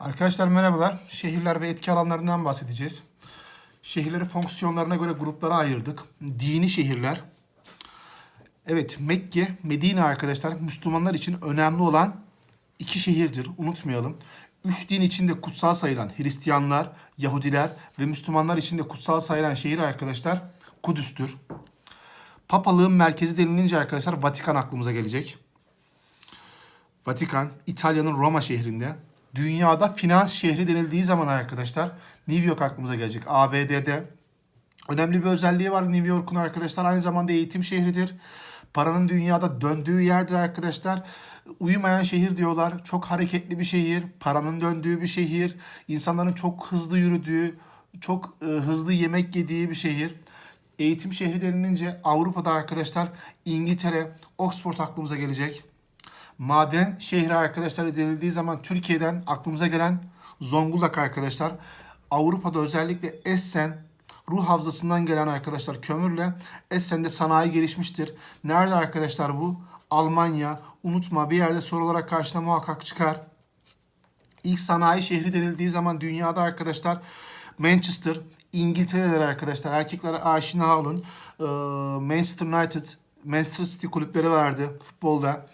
Arkadaşlar merhabalar. Şehirler ve etki alanlarından bahsedeceğiz. Şehirleri fonksiyonlarına göre gruplara ayırdık. Dini şehirler. Evet Mekke, Medine arkadaşlar Müslümanlar için önemli olan iki şehirdir. Unutmayalım. Üç din içinde kutsal sayılan Hristiyanlar, Yahudiler ve Müslümanlar için de kutsal sayılan şehir arkadaşlar Kudüs'tür. Papalığın merkezi denilince arkadaşlar Vatikan aklımıza gelecek. Vatikan, İtalya'nın Roma şehrinde. Dünyada finans şehri denildiği zaman arkadaşlar New York aklımıza gelecek. ABD'de önemli bir özelliği var New York'un arkadaşlar. Aynı zamanda eğitim şehridir. Paranın dünyada döndüğü yerdir arkadaşlar. Uyumayan şehir diyorlar. Çok hareketli bir şehir. Paranın döndüğü bir şehir. insanların çok hızlı yürüdüğü, çok e, hızlı yemek yediği bir şehir. Eğitim şehri denilince Avrupa'da arkadaşlar İngiltere, Oxford aklımıza gelecek. Maden şehri arkadaşlar denildiği zaman Türkiye'den aklımıza gelen Zonguldak arkadaşlar. Avrupa'da özellikle Essen ruh havzasından gelen arkadaşlar kömürle Essen'de sanayi gelişmiştir. Nerede arkadaşlar bu? Almanya. Unutma bir yerde soru olarak karşına muhakkak çıkar. İlk sanayi şehri denildiği zaman dünyada arkadaşlar Manchester, İngiltere'de arkadaşlar erkeklere aşina olun. Ee, Manchester United, Manchester City kulüpleri vardı futbolda.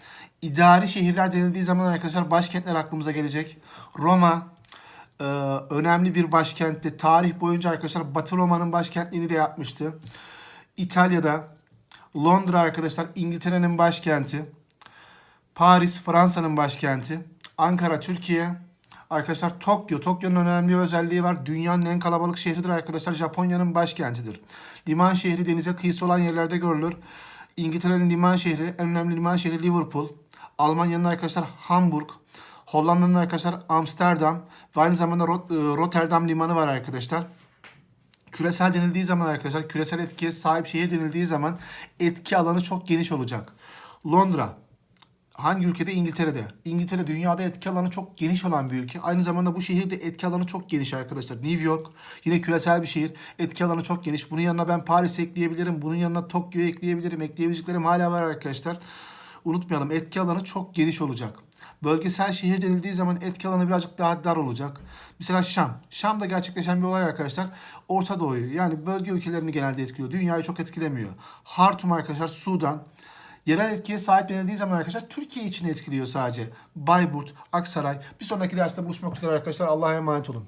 İdari şehirler denildiği zaman arkadaşlar başkentler aklımıza gelecek. Roma e, önemli bir başkentti. Tarih boyunca arkadaşlar Batı Roma'nın başkentliğini de yapmıştı. İtalya'da Londra arkadaşlar İngiltere'nin başkenti. Paris Fransa'nın başkenti. Ankara Türkiye. Arkadaşlar Tokyo. Tokyo'nun önemli bir özelliği var. Dünyanın en kalabalık şehridir arkadaşlar. Japonya'nın başkentidir. Liman şehri denize kıyısı olan yerlerde görülür. İngiltere'nin liman şehri, en önemli liman şehri Liverpool. Almanya'nın arkadaşlar Hamburg. Hollanda'nın arkadaşlar Amsterdam. Ve aynı zamanda Rot- e, Rotterdam limanı var arkadaşlar. Küresel denildiği zaman arkadaşlar, küresel etkiye sahip şehir denildiği zaman etki alanı çok geniş olacak. Londra, hangi ülkede? İngiltere'de. İngiltere dünyada etki alanı çok geniş olan bir ülke. Aynı zamanda bu şehirde etki alanı çok geniş arkadaşlar. New York yine küresel bir şehir. Etki alanı çok geniş. Bunun yanına ben Paris ekleyebilirim. Bunun yanına Tokyo'yu ekleyebilirim. Ekleyebileceklerim hala var arkadaşlar. Unutmayalım etki alanı çok geniş olacak. Bölgesel şehir denildiği zaman etki alanı birazcık daha dar olacak. Mesela Şam. Şam'da gerçekleşen bir olay arkadaşlar. Orta Doğu'yu yani bölge ülkelerini genelde etkiliyor. Dünyayı çok etkilemiyor. Hartum arkadaşlar Sudan. Yerel etkiye sahip denildiği zaman arkadaşlar Türkiye için etkiliyor sadece. Bayburt, Aksaray. Bir sonraki derste buluşmak üzere arkadaşlar. Allah'a emanet olun.